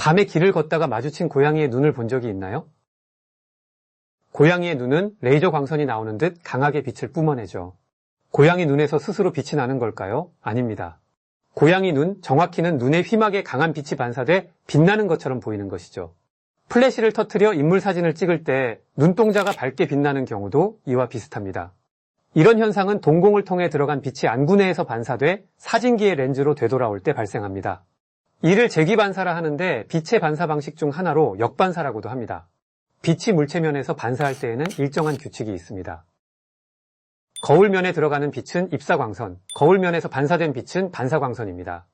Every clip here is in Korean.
밤에 길을 걷다가 마주친 고양이의 눈을 본 적이 있나요? 고양이의 눈은 레이저 광선이 나오는 듯 강하게 빛을 뿜어내죠. 고양이 눈에서 스스로 빛이 나는 걸까요? 아닙니다. 고양이 눈, 정확히는 눈에 휘막에 강한 빛이 반사돼 빛나는 것처럼 보이는 것이죠. 플래시를 터트려 인물 사진을 찍을 때 눈동자가 밝게 빛나는 경우도 이와 비슷합니다. 이런 현상은 동공을 통해 들어간 빛이 안구 내에서 반사돼 사진기의 렌즈로 되돌아올 때 발생합니다. 이를 재기반사라 하는데 빛의 반사 방식 중 하나로 역반사라고도 합니다. 빛이 물체면에서 반사할 때에는 일정한 규칙이 있습니다. 거울면에 들어가는 빛은 입사광선, 거울면에서 반사된 빛은 반사광선입니다.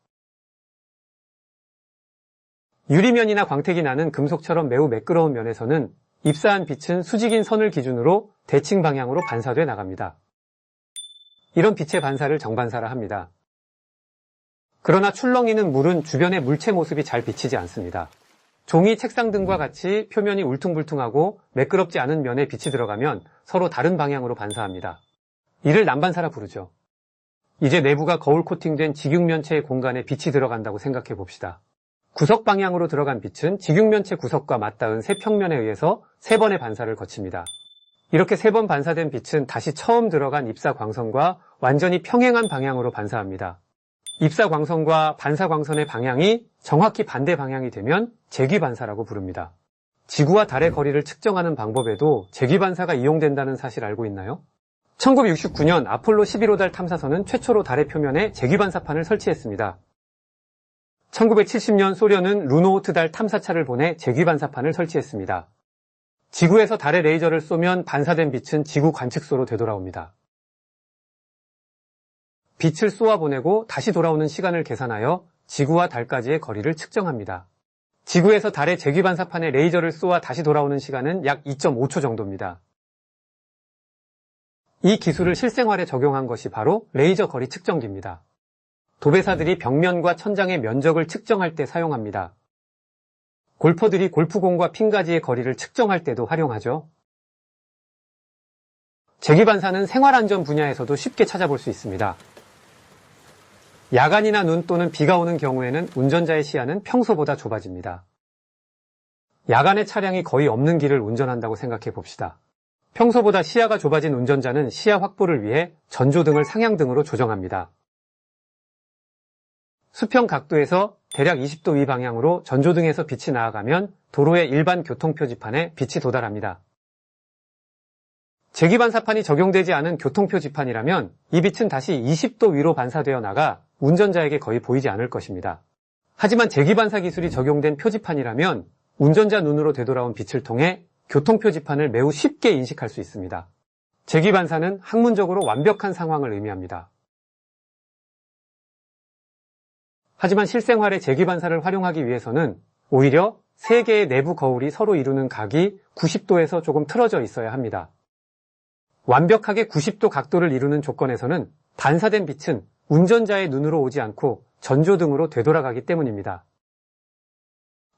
유리면이나 광택이 나는 금속처럼 매우 매끄러운 면에서는 입사한 빛은 수직인 선을 기준으로 대칭 방향으로 반사돼 나갑니다. 이런 빛의 반사를 정반사라 합니다. 그러나 출렁이는 물은 주변의 물체 모습이 잘 비치지 않습니다. 종이 책상 등과 같이 표면이 울퉁불퉁하고 매끄럽지 않은 면에 빛이 들어가면 서로 다른 방향으로 반사합니다. 이를 난반사라 부르죠. 이제 내부가 거울 코팅된 직육면체의 공간에 빛이 들어간다고 생각해 봅시다. 구석 방향으로 들어간 빛은 직육면체 구석과 맞닿은 세 평면에 의해서 세 번의 반사를 거칩니다. 이렇게 세 번 반사된 빛은 다시 처음 들어간 입사 광선과 완전히 평행한 방향으로 반사합니다. 입사 광선과 반사 광선의 방향이 정확히 반대 방향이 되면 재귀 반사라고 부릅니다. 지구와 달의 거리를 측정하는 방법에도 재귀 반사가 이용된다는 사실 알고 있나요? 1969년 아폴로 11호 달 탐사선은 최초로 달의 표면에 재귀 반사판을 설치했습니다. 1970년 소련은 루노우트 달 탐사차를 보내 재귀 반사판을 설치했습니다. 지구에서 달의 레이저를 쏘면 반사된 빛은 지구 관측소로 되돌아옵니다. 빛을 쏘아보내고 다시 돌아오는 시간을 계산하여 지구와 달까지의 거리를 측정합니다. 지구에서 달의 재귀반사판에 레이저를 쏘아 다시 돌아오는 시간은 약 2.5초 정도입니다. 이 기술을 실생활에 적용한 것이 바로 레이저 거리 측정기입니다. 도배사들이 벽면과 천장의 면적을 측정할 때 사용합니다. 골퍼들이 골프공과 핀가지의 거리를 측정할 때도 활용하죠. 재기반사는 생활안전 분야에서도 쉽게 찾아볼 수 있습니다. 야간이나 눈 또는 비가 오는 경우에는 운전자의 시야는 평소보다 좁아집니다. 야간에 차량이 거의 없는 길을 운전한다고 생각해 봅시다. 평소보다 시야가 좁아진 운전자는 시야 확보를 위해 전조등을 상향등으로 조정합니다. 수평 각도에서 대략 20도 위 방향으로 전조등에서 빛이 나아가면 도로의 일반 교통표지판에 빛이 도달합니다. 재기반사판이 적용되지 않은 교통표지판이라면 이 빛은 다시 20도 위로 반사되어 나가 운전자에게 거의 보이지 않을 것입니다. 하지만 재기반사 기술이 적용된 표지판이라면 운전자 눈으로 되돌아온 빛을 통해 교통표지판을 매우 쉽게 인식할 수 있습니다. 재기반사는 학문적으로 완벽한 상황을 의미합니다. 하지만 실생활에 재기반사를 활용하기 위해서는 오히려 세 개의 내부 거울이 서로 이루는 각이 90도에서 조금 틀어져 있어야 합니다. 완벽하게 90도 각도를 이루는 조건에서는 반사된 빛은 운전자의 눈으로 오지 않고 전조등으로 되돌아가기 때문입니다.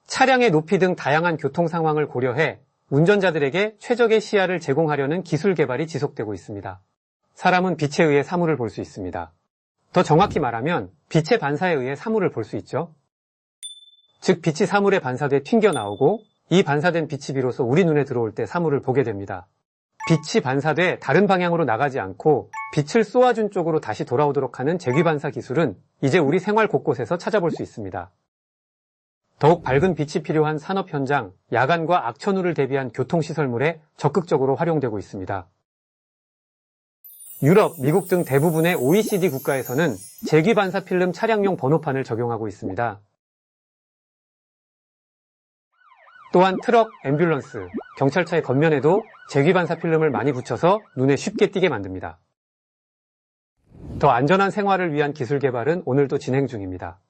차량의 높이 등 다양한 교통 상황을 고려해 운전자들에게 최적의 시야를 제공하려는 기술 개발이 지속되고 있습니다. 사람은 빛에 의해 사물을 볼 수 있습니다. 더 정확히 말하면 빛의 반사에 의해 사물을 볼 수 있죠. 즉 빛이 사물에 반사돼 튕겨 나오고 이 반사된 빛이 비로소 우리 눈에 들어올 때 사물을 보게 됩니다. 빛이 반사돼 다른 방향으로 나가지 않고 빛을 쏘아준 쪽으로 다시 돌아오도록 하는 재귀반사 기술은 이제 우리 생활 곳곳에서 찾아볼 수 있습니다. 더욱 밝은 빛이 필요한 산업 현장, 야간과 악천후를 대비한 교통시설물에 적극적으로 활용되고 있습니다. 유럽, 미국 등 대부분의 OECD 국가에서는 재귀반사 필름 차량용 번호판을 적용하고 있습니다. 또한 트럭, 앰뷸런스, 경찰차의 겉면에도 재귀반사 필름을 많이 붙여서 눈에 쉽게 띄게 만듭니다. 더 안전한 생활을 위한 기술 개발은 오늘도 진행 중입니다.